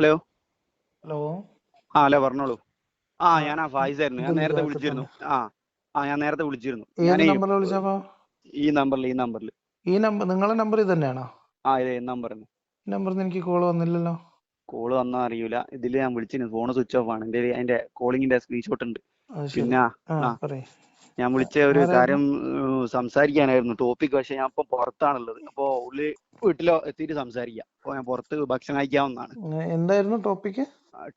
Hello hello ആ hello പറഞ്ഞോളൂ. ആ ഞാൻ ആ ഫായിസായിരുന്നു ഞാൻ നേരത്തെ വിളിച്ചിരുന്നു. ആ ആ ഞാൻ നേരത്തെ വിളിച്ചിരുന്നു. ഞാൻ ഈ നമ്പറിൽ ഈ നമ്പറിൽ ഈ നമ്പർ നിങ്ങളെ നമ്പർ ഇത് തന്നെയാണോ? ആ ഇതേ നമ്പർ ഈ നമ്പറിൽ നിന്ന് എനിക്ക് കോൾ വന്നില്ലല്ലോ. കോൾ വന്നാ അറിയൂല. ഇതിൽ ഞാൻ വിളിച്ചിരുന്നു. ഫോൺ സ്വിച്ച് ഓഫ് ആണ്. എന്റെ അതിന്റെ കോളിങ്ങിന്റെ സ്ക്രീൻഷോട്ട് ഉണ്ട്. പിന്നെ ഞാൻ വിളിച്ച ഒരു കാര്യം സംസാരിക്കാനായിരുന്നു. ടോപ്പിക് പക്ഷെ ഞാൻ ഇപ്പൊ പുറത്താണുള്ളത്. അപ്പൊ ഉള്ളി വീട്ടിലോ എത്തിയിട്ട് സംസാരിക്കാം. അപ്പൊ ഞാൻ പുറത്ത് ഭക്ഷണം കഴിക്കാവുന്നതാണ്. എന്തായിരുന്നു ടോപ്പിക്ക്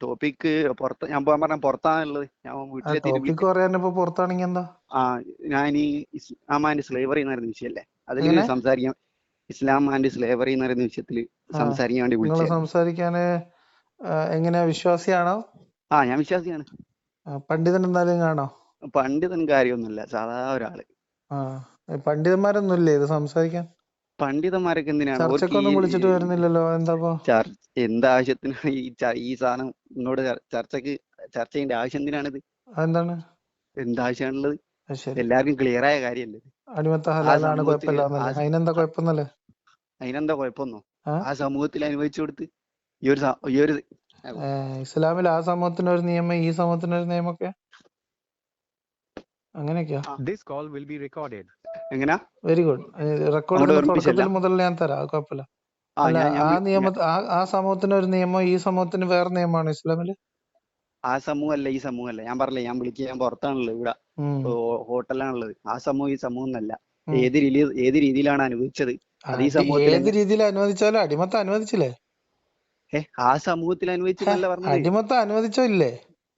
ടോപ്പിക് പുറത്ത് ഞാൻ പോകാൻ പറഞ്ഞ പുറത്താണുള്ളത്. ഞാൻ വീട്ടിലെത്തിയിട്ട് ടോപ്പിക് പറയാൻ ഇപ്പൊ പുറത്താണെങ്കി എന്താ? ആ ഞാൻ ഈ ഇസ്ലാം ആൻഡ് സ്ലേവറി എന്ന് പറയുന്ന വിഷയല്ലേ അതിൽ സംസാരിക്കാം. ഇസ്ലാം ആൻഡ് സ്ലേവറി എന്ന് പറയുന്ന വിഷയത്തിൽ സംസാരിക്കാൻ വേണ്ടി നിങ്ങൾ വിളിച്ചത്. സംസാരിക്കാന് എങ്ങനെയാ വിശ്വാസിയാണോ? ആ ഞാൻ വിശ്വാസിയാണ്. പണ്ഡിതൻ എന്തായാലും കാണോ? പണ്ഡിതൻ കാര്യമൊന്നുമില്ല സാധാ ഒരാൾ. പണ്ഡിതന്മാരൊന്നുമില്ലേ ഇത് സംസാരിക്കാൻ? പണ്ഡിതന്മാരൊക്കെ എന്തിനാണ്? ചർച്ചക്കൊന്നും വിളിച്ചിട്ട് വരുന്നില്ലല്ലോ എന്താപ്പോ എന്താവശ്യത്തിനാണ് ഈ ച- ഈ സാധനം ഇങ്ങോട്ട് ചർ- ചർച്ചക്ക് ചർച്ച ചെയ്യേണ്ട ആവശ്യം എന്തിനാണിത്? അതെന്താണ്? എന്താവശ്യമാണുള്ളത്? എല്ലാവർക്കും ക്ലിയർ ആയ കാര്യല്ലേ അതിനെന്താ കുഴപ്പമൊന്നല്ലേ? അതിനെന്താ കുഴപ്പമൊന്നോ? ആ? സമൂഹത്തിൽ അനുഭവിച്ചു കൊടുത്ത് ഈ ഒരു ഈ ഒരു ഇസ്ലാമിൽ ആ സമൂഹത്തിന് ഒരു നിയമം ഈ സമൂഹത്തിന് ഒരു നിയമമൊക്കെ? അങ്ങനെയൊക്കെയാ. This call will be recorded. എങ്ങനാ? വെരി ഗുഡ് റെക്കോർഡ് മുതൽ ഞാൻ തരാം. കുഴപ്പമില്ല. ആ അല്ല ആ നിയമ ആ സമൂഹത്തിന് ഒരു നിയമം ഈ സമൂഹത്തിന് വേറെ നിയമമാണ് ഇസ്ലാമിൽ? ആ സമൂഹമല്ല ഈ സമൂഹമല്ല. ഞാൻ പറഞ്ഞില്ല ഞാൻ വിളിക്കുക ഞാൻ പുറത്താണുള്ളത് ഇവിടെ. ഹോട്ടലാണുള്ളത് ആ സമൂഹം ഈ സമൂഹം എന്നല്ല. ഏത് രീതി ഏത് രീതിയിലാണ് അനുവദിച്ചത്? അത് ഈ സമൂഹത്തിൽ ഏത് രീതിയിൽ അനുവദിച്ചാലും അടിമത്തം അനുവദിച്ചില്ലേ? ഏ ആ സമൂഹത്തിൽ അനുഭവിച്ചതല്ല പറഞ്ഞത്. അടിമത്തം അനുവദിച്ചോ ഇല്ലേ?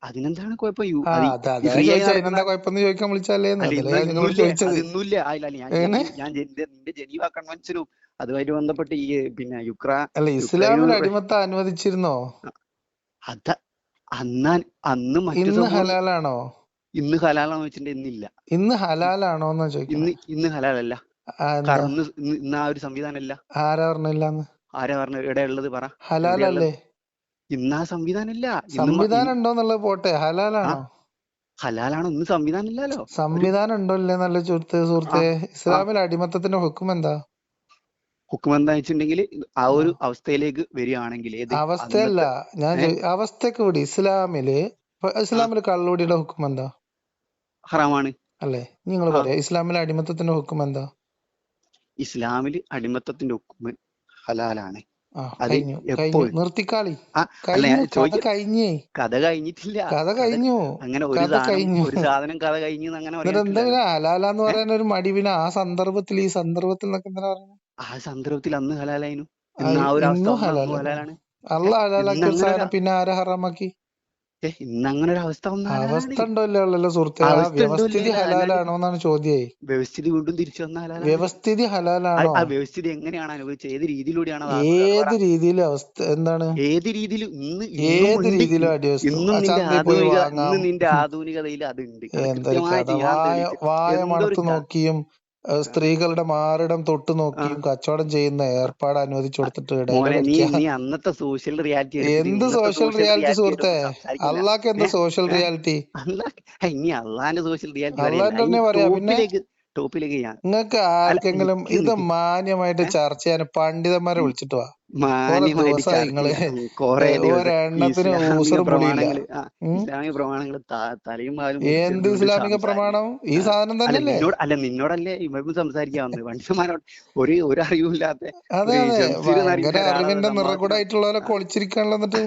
അതിനെന്താണ് കുഴപ്പം? യു- ഇന്നില്ലേ. അല്ല ഞാൻ ഞാൻ നിന്റെ ജനീവ കൺവെൻഷനും അതുമായിട്ട് ബന്ധപ്പെട്ട് ഈ പിന്നെ യുക്ര അല്ല ഇസ്ലാമിൽ അടിമത്തം അനുവദിച്ചിരുന്നോ? അത അന്നാ അന്ന് ഇന്ന് ഹലാലാണോ? ഇന്ന് ഹലാലാണോ വെച്ചിട്ടുണ്ടെങ്കിൽ ഇന്നില്ല. ഇന്ന് ഹലാലാണോ എന്നാ ഇന്ന് ഇന്ന് ഹലാലല്ല. ഇന്ന് ഇന്ന് ആ ഒരു സംവിധാനം അല്ല ആരാ പറഞ്ഞില്ല ആരാ പറഞ്ഞു ഉള്ളത് പറ. ഹലാലല്ലേ? ഇന്ന് ആ സംവിധാനം ഇല്ല സംവിധാനം ഉണ്ടോ എന്നുള്ളത് പോട്ടെ. ഹലാലാണോ? ഹലാലാണോ. ഇന്ന് സംവിധാനം ഇല്ലല്ലോ സംവിധാനം ഉണ്ടോ ഇല്ലേ നല്ല സുഹൃത്ത് സുഹൃത്തെ? ഇസ്ലാമിൽ അടിമത്തത്തിന്റെ ഹുക്കും എന്താ ഹുക്കും എന്താ വെച്ചിട്ടുണ്ടെങ്കിൽ ആ. ഒരു അവസ്ഥയിലേക്ക് വരികയാണെങ്കിൽ ഏത് അവസ്ഥയല്ല. ഞാൻ അവസ്ഥക്ക് വിടി. ഇസ്ലാമിൽ ഇസ്ലാമിൽ കള്ളുടിയുടെ ഹുക്കും എന്താ ഹറാമാണ്. അല്ലേ? നിങ്ങൾ പറയാ. ഇസ്ലാമിലെ അടിമത്തത്തിന്റെ ഹുക്കും എന്താ ഇസ്ലാമിൽ അടിമത്തത്തിന്റെ ഹുക്കും ഹലാലാണ്. നിർത്തിക്കാളി. കഴിഞ്ഞു കഥ കഴിഞ്ഞിട്ടില്ല. കഥ കഴിഞ്ഞു. അങ്ങനെ ഒരു സാധനം ഒരു സാധനം കഥ കഴിഞ്ഞു അങ്ങനെ എന്നിട്ട് പറയുന്ന ഒരു മടി പിന്നെ ആ സന്ദർഭത്തിൽ ഈ സന്ദർഭത്തിൽ ആ സന്ദർഭത്തിൽ അന്ന് ഹലാലായിരുന്നു പിന്നെ ആരാ ഹറാമാക്കി? ഇന്ന് അങ്ങനെ ഒരു അവസ്ഥ അവസ്ഥ ഹലാലാണ് ഉണ്ടോ ഇല്ലേ ഉള്ളല്ലോ സുഹൃത്തെ ആ അവസ്ഥ ഉണ്ടോ വ്യവസ്ഥിതി ചോദ്യേ. വീണ്ടും തിരിച്ചു വന്ന വ്യവസ്ഥിതി ഹലാലാണോ? ആ വ്യവസ്ഥിതി എങ്ങനെയാണ് അനുഭവിച്ചത്? ഏത് രീതിയിലൂടെയാണ് ഏത് രീതിയിൽ അവസ്ഥ എന്താണ്? ഏത് രീതിയിൽ ഇന്ന് ഇന്നും ഏത് രീതിയിലും ഇന്നും നിന്റെ ആധുനിക ഇന്ന് നിന്റെ ആധുനികതയിൽ അതുണ്ട്. വായ മണത്ത് നോക്കിയും സ്ത്രീകളുടെ മാറിടം തൊട്ട് നോക്കിയും കച്ചവടം ചെയ്യുന്ന ഏർപ്പാട് അനുവദിച്ചു കൊടുത്തിട്ട് അന്നത്തെ സോഷ്യൽ റിയാലിറ്റി എന്ത് സോഷ്യൽ റിയാലിറ്റി സുഹൃത്തെ? അള്ളാഹ്ക്ക് എന്താ സോഷ്യൽ റിയാലിറ്റി ഇനി അള്ളാന്റെ സോഷ്യൽ റിയാലിറ്റി പറയല്ല. തന്നെ പറയാ. പിന്നെ ടോപ്പിലേക്ക് ഞാൻ നിങ്ങൾക്ക് ആർക്കെങ്കിലും ഇത് മാന്യമായിട്ട് ചർച്ച ചെയ്യാൻ പണ്ഡിതന്മാരെ വിളിച്ചിട്ട് വാ. ഇസ്ലാമിക പ്രമാണങ്ങൾ തലയും എന്ത് ഇസ്ലാമിക പ്രമാണം? ഈ സാധനം തന്നെ തന്നെയല്ലേ? അല്ല നിന്നോടല്ലേ ഇവർക്ക് സംസാരിക്കാൻ മനുഷ്യന്മാരോട് ഒരു ഒരു അറിവില്ലാത്ത അറിവിന്റെ നിറകുടായിട്ടുള്ളവരൊക്കെ ഒളിച്ചിരിക്കാണല്ലോ എന്നിട്ട്?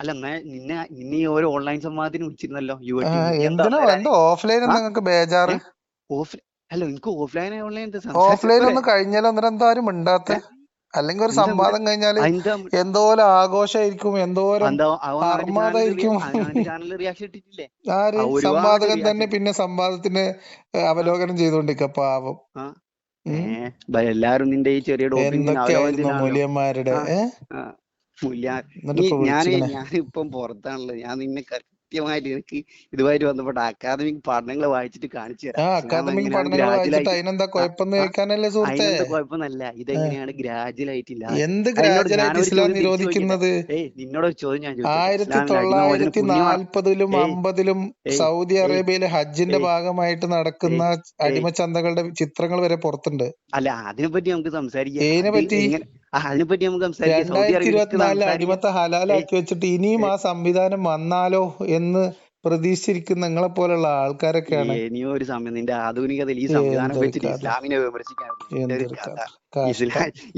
അല്ല നിന്നെ നിന്നെ ഈ ഓരോ ഓൺലൈൻ സംവാദത്തിന് വിളിച്ചിരുന്നല്ലോ യു എന്തിനോ ഓഫ്ലൈൻ നിങ്ങൾക്ക് ബേജാറ്? ഓഫ് അല്ല എനിക്ക് ഓഫ്ലൈൻ ഓൺലൈൻ ഓഫ്ലൈൻ ഒന്ന് കഴിഞ്ഞാൽ അന്നേരം എന്താ ആരും മിണ്ടാത്ത ഏ അല്ലെങ്കിൽ ഒരു സംവാദം കഴിഞ്ഞാൽ എന്താ എന്തോരം ആഘോഷായിരിക്കും എന്തോരം ആർമാദായിരിക്കും. ആര് സംവാദകൻ തന്നെ പിന്നെ സംവാദത്തിന് അവലോകനം ചെയ്തോണ്ടിരിക്ക പാവം. എല്ലാരും നിന്റെ ഈ ചെറിയ മൂല്യന്മാരുടെ ഞാൻ ഇപ്പൊ ഞാനിപ്പം പുറത്താണുള്ളത്. ഞാൻ നിന്നെ കൃത്യമായിട്ട് എനിക്ക് ഇതുമായിട്ട് ബന്ധപ്പെട്ട അക്കാദമിക് പഠനങ്ങൾ വായിച്ചിട്ട് കാണിച്ചു തരാം. കുഴപ്പമൊന്നല്ല ഇതെങ്ങനെയാണ് ഗ്രാജുവലായിട്ട് നിരോധിക്കുന്നത്? നിന്നോട് ചോദ്യം ഞാൻ ആയിരത്തി ഇസ്ലാമിൽ അടിമമോചനം തൊള്ളായിരത്തി നാൽപ്പതിലും അമ്പതിലും സൗദി അറേബ്യയിലെ ഹജ്ജിന്റെ ഭാഗമായിട്ട് നടക്കുന്ന അടിമ ചന്തകളുടെ അടിമച്ചന്തകളുടെ ചിത്രങ്ങൾ വരെ പുറത്തുണ്ട്. അല്ല അതിനെപ്പറ്റി നമുക്ക് സംസാരിക്കാം. അതിനെപ്പറ്റി നമുക്ക് സംസാരിക്കാം. അടിമത്തെ ഹലാലാക്കി വെച്ചിട്ട് ഇനിയും ആ സംവിധാനം വന്നാലോ എന്ന് പ്രതീക്ഷിച്ചിരിക്കുന്ന നിങ്ങളെ പോലുള്ള ആൾക്കാരൊക്കെയാണ് ഇനിയും ഒരു സമയം നിന്റെ ആധുനികതയിൽ ഈ സംവിധാനം വെച്ചിട്ട് ഇസ്ലാമിനെ വിമർശിക്കാൻ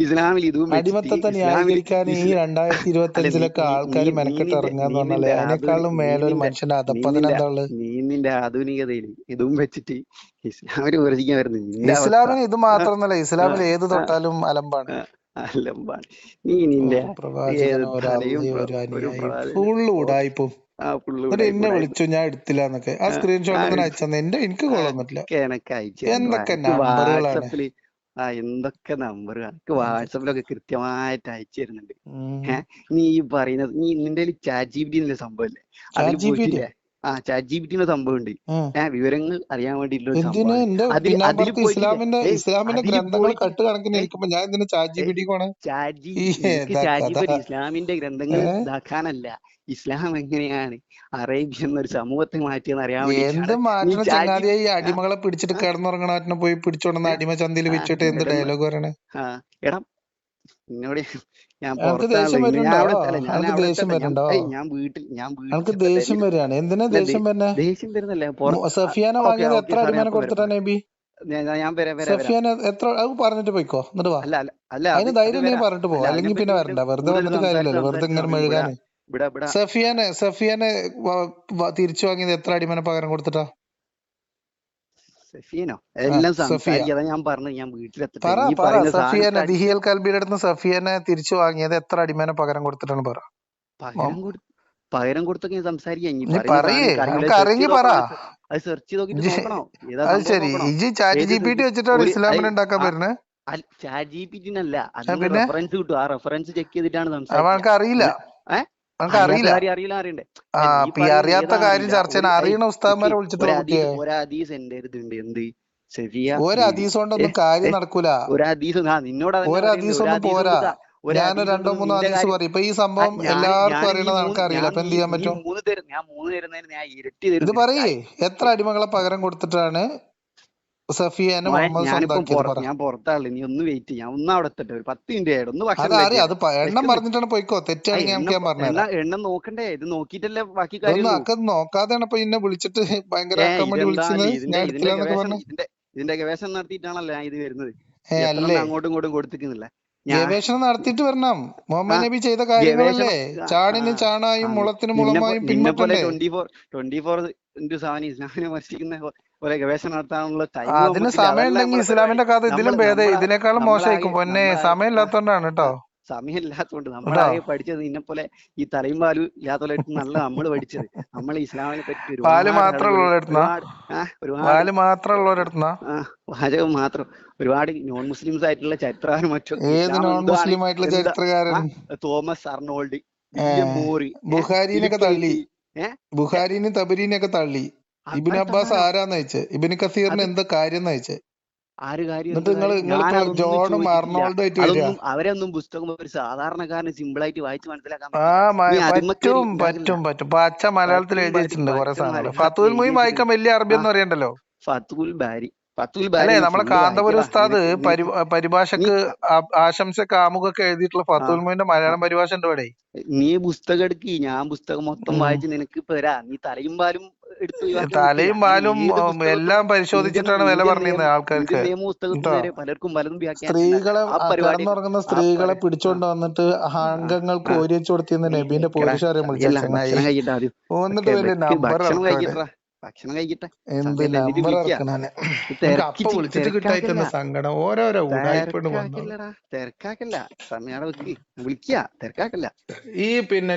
ഇസ്ലാമിൽ ഇതും അടിമത്തത്തെ ന്യായീകരിക്കാൻ ഈ രണ്ടായിരത്തി ഇരുപത്തി അഞ്ചിലൊക്കെ ആൾക്കാർ മെനക്കെട്ട് ഇറങ്ങാന്ന് പറഞ്ഞാലേ അതിനേക്കാളും നീ മേലെ ഒരു നിന്റെ മനുഷ്യന്റെ അധപ്പതനം എന്താ നീ നിന്റെ ആധുനികതയിൽ ഇതും വെച്ചിട്ട് ഇസ്ലാമിനെ വിമർശിക്കാൻ വരുന്നത് ഇസ്ലാമിന് ഇത് മാത്രമല്ല ഇസ്ലാമിൽ ഏത് തൊട്ടാലും അലമ്പാണ്. അലമ്പാണ് നീ നിന്റെ ഫുള്ള് ഉടായിപ്പും. എന്നെ വിളിച്ചു ഞാൻ എടുത്തില്ല എന്നൊക്കെ. ആ സ്ക്രീൻഷോട്ട് ആ, അയച്ചെന്ന്. എന്റെ എനിക്ക് കൊള്ളുന്നില്ല എന്തൊക്കെ നമ്പറുകളാണ് ആ എന്തൊക്കെ നമ്പർ എനിക്ക് വാട്സപ്പിലൊക്കെ കൃത്യമായിട്ട് അയച്ചു തരുന്നുണ്ട്. നീ ഈ പറയുന്നത് നീ നിന്റെ ചാറ്റ് ജി പി ടി സംഭവല്ലേ? അതിൽ പോയിട്ടില്ലേ? ആ ചാറ്റ് ജി പി ടി സംഭവം ഉണ്ട് ഏഹ് വിവരങ്ങൾ അറിയാൻ വേണ്ടിയിട്ടുള്ള ഇസ്ലാമിന്റെ ഇസ്ലാമിന്റെ ഗ്രന്ഥങ്ങൾ കട്ട് കണക്കിന് ഇരിക്കുമ്പോ ഞാൻ എന്തിനാ ചാറ്റ് ജി പി ഏയ് ടി ചാറ്റ് ജി ഈ നിനക്ക് ഏതാ ചാറ്റ് ജി കഥ? പി ടി ഇസ്ലാമിന്റെ ഗ്രന്ഥങ്ങൾ ഇതാക്കാനല്ല. ഇസ്ലാം എങ്ങനെയാണ് അറേബ്യ എന്നൊരു സമൂഹത്തെ മാറ്റിയെന്ന് അറിയാൻ എന്ത് മാറ്റണ ചങ്ങാതിയെ? ഈ അടിമകളെ പിടിച്ചിട്ട് കിടന്നുറങ്ങണ പോയി പിടിച്ചോണ്ടെന്ന് അടിമ ചന്തയിൽ വെച്ചിട്ട് എന്ത് ഡയലോഗ് പറയണേ? എടാ നിന്നോട് ഞാൻ ഞാൻ വീട്ടിൽ ഞാൻ വീട്ടിലെത്തട്ടെ ദേഷ്യം വരികയാണ്. എന്തിനാ ദേഷ്യം വരുന്നേ ദേഷ്യം വരുന്നല്ലേ സഫിയാനെ വാങ്ങിയത് എത്ര അടിമനെ കൊടുത്തിട്ടാ നബി ഞാൻ സഫിയാനെ എത്ര അത് പറഞ്ഞിട്ട് പോയിക്കോ എന്നിട്ട് വാ. അതിന് ധൈര്യം പറഞ്ഞിട്ട് അല്ലെങ്കിൽ പിന്നെ വരണ്ട. വെറുതെ കൂടുതൽ വന്നിട്ട് കാര്യമില്ലല്ലോ. വെറുതെ ഇങ്ങനെ നമുക്ക് മെഴുകാന്. സഫിയാനെ സഫിയാനെ തിരിച്ചു വാങ്ങിയത് എത്ര അടിമനെ പകരം കൊടുത്തിട്ടാ? സഫീനോ? എല്ലാം സംസാരിക്കാതെ ഞാൻ പറഞ്ഞു ഞാൻ സഫിയനെ കൽബിയുടെ അടുത്ത് തിരിച്ചു വാങ്ങിയത് എത്ര അടിമേനെ പകരം കൊടുത്തിട്ടാണ് പറ. പകരം കൊടുത്തു കൊടു പകരം കൊടുത്തൊക്കെ സംസാരിക്കാം. ചാറ്റ് ജി പി ടി അല്ല റെഫറൻസ് കിട്ടും. ആ റെഫറൻസ് ചെക്ക് ചെയ്തിട്ടാണ് സംസാരിക്കുന്നത് സംസാരിക്കുക. അറിയില്ല. ഏ? എനിക്ക് അറിയില്ല. അറിയാത്ത കാര്യം ചർച്ച ചെയ്യാൻ ഒരു അറിയണ ഉസ്താദ്മാരെ വിളിച്ചിട്ടുള്ള ഒരു ഹദീസ് എന്റെ അടുത്തുണ്ട് എന്ത്? ഒരു ഹദീസ് കൊണ്ടൊന്നും കാര്യം നടക്കൂല. ഒരു ഹദീസ് നിന്നോട് ഒരു ഹദീസ് ഒന്നും പോരാ. ഞാൻ രണ്ടോ മൂന്നോ നിന്റെ ഹദീസ് കാര്യം പറയും. ഇപ്പൊ ഈ സംഭവം എല്ലാവർക്കും അറിയണത് നമുക്ക് അറിയില്ല അപ്പൊ എന്ത് ചെയ്യാൻ പറ്റും? ഇത് പറയേ. എത്ര അടിമകളെ പകരം കൊടുത്തിട്ടാണ് സഫിയനെ ഞാൻ പുറത്താളെ നീ ഒന്ന് വെയിറ്റ് ചെയ്യാം. ഒന്ന് അവിടെ എത്തട്ടെ. ഒരു പത്ത് മിനിറ്റ് ആയിട്ട് ഒന്ന് ഭക്ഷണം അതറിയാം അത് എണ്ണം പറഞ്ഞിട്ടാണ് പോയിക്കോ. ആ തെറ്റാണെങ്കിൽ ഞാൻ എണ്ണ നോക്കണ്ടേ? ഇത് ബാക്കി നോക്കാതെയാണ് ഇപ്പൊ വിളിച്ചിട്ട് ഭയങ്കര ഇതിന്റെ ഗവേഷണം നടത്തിയിട്ടാണല്ലോ ഞാൻ ഇത് വരുന്നത്. അങ്ങോട്ടും ഇങ്ങോട്ടും കൊടുത്തിക്കുന്നില്ല ഗവേഷണം നടത്തിയിട്ട് വരണം. മുഹമ്മദ് നബി ചെയ്ത കാര്യങ്ങളല്ലേ? ചാണിന് ചാണായും മുളത്തിന് മുളമായും പിന്നെ twenty four twenty four into seven ഇസ്ലാമിനെ വിമർശിക്കുന്ന പോലെ ഗവേഷണം നടത്താനുള്ള ടൈം അതിന് സമയം ഉണ്ടെങ്കിൽ ഇസ്ലാമിന്റെ കഥ ഇതിലും ഭേദം ഇതിനേക്കാളും മോശമായിരിക്കും. പൊന്നെ സമയമില്ലാത്തോണ്ടാണ് കേട്ടോ. സമയമില്ലാത്തതുകൊണ്ട് നമ്മളാകെ പഠിച്ചത് ഇന്നെ പോലെ ഈ തലയും പാലും ഇല്ലാത്തവരുടെ അടുത്ത് നല്ല നമ്മൾ പഠിച്ചത്. നമ്മൾ ഇസ്ലാമിനെ പറ്റി പാൽ ഒരുപാട് മാത്രം അറിവുകൾ ഉള്ളവരെടുത്തുന്നാ ഒരുപാട് ആ ഒരുപാട് പാൽ മാത്രം ഉള്ളവരെടുത്തുന്നാ ആ വാചകം മാത്രം. ഒരുപാട് നോൺ മുസ്ലിംസ് ആയിട്ടുള്ള ചരിത്രകാരും മറ്റും ഏത് നോൺ മുസ്ലിം ആയിട്ടുള്ള എന്താ ചരിത്രകാരൻ? തോമസ് അർണോൾഡ് ഏ തള്ളി. ബുഹാരിനെ ഒക്കെ തള്ളി. ഇബിൻ അബ്ബാസ് ആരാന്ന് അയച്ചേ ഇബിന് കസീറിന് എന്ത് കാര്യം എന്ന് വെച്ച് ആര് കാര്യം ജോണും അർണോൾഡും ആയിട്ട് അവരൊന്നും പുസ്തകം ഒരു സാധാരണക്കാരന് സിമ്പിൾ ആയിട്ട് വായിച്ച് മനസ്സിലാക്കാൻ പറ്റും പറ്റും പറ്റും. പച്ച മലയാളത്തിൽ എഴുതി വെച്ചിട്ടുണ്ട് കുറെ സാധനങ്ങൾ. ഫത്തുൽ എഴുതി വായിക്കാൻ വലിയ അറബി എന്ന് പറയണ്ടല്ലോ അറിയണ്ടല്ലോ? ഫത്തുൽ ബാരി. ഫത്തുൽ അല്ലേ ബാരി അല്ലേ നമ്മളെ കാന്തപുരം ഉസ്താദ് പരി പരിഭാഷക്ക് ആശംസ ആമുഖൊക്കെ എഴുതിയിട്ടുള്ള ഫത്തുൽ മുയിന്റെ ആ മലയാളം പരിഭാഷ ഉണ്ട് ഇവിടെ നീ പുസ്തകം എടുക്കി. ഞാൻ പുസ്തകം മൊത്തം വായിച്ച് നിനക്ക് ഇപ്പൊ തരാ. നീ തലയും പാലും തലയും പാലും എല്ലാം പരിശോധിച്ചിട്ടാണ് വില പറഞ്ഞിരുന്നത് ആൾക്കാർക്ക്. പലർക്കും പലതും സ്ത്രീകളെ കിടന്നുറങ്ങുന്ന സ്ത്രീകളെ പിടിച്ചോണ്ട് വന്നിട്ട് ആംഗങ്ങൾക്ക് വെച്ച് കൊടുത്തിരുന്ന നബീന്റെ പോലീസുകാരെ വന്നിട്ട് വലിയ നമ്പർ ഭക്ഷണം കഴിക്കട്ടെ. തിരക്കാക്കല്ല വിളിക്കുക തിരക്കാക്കല്ല ഈ പിന്നെ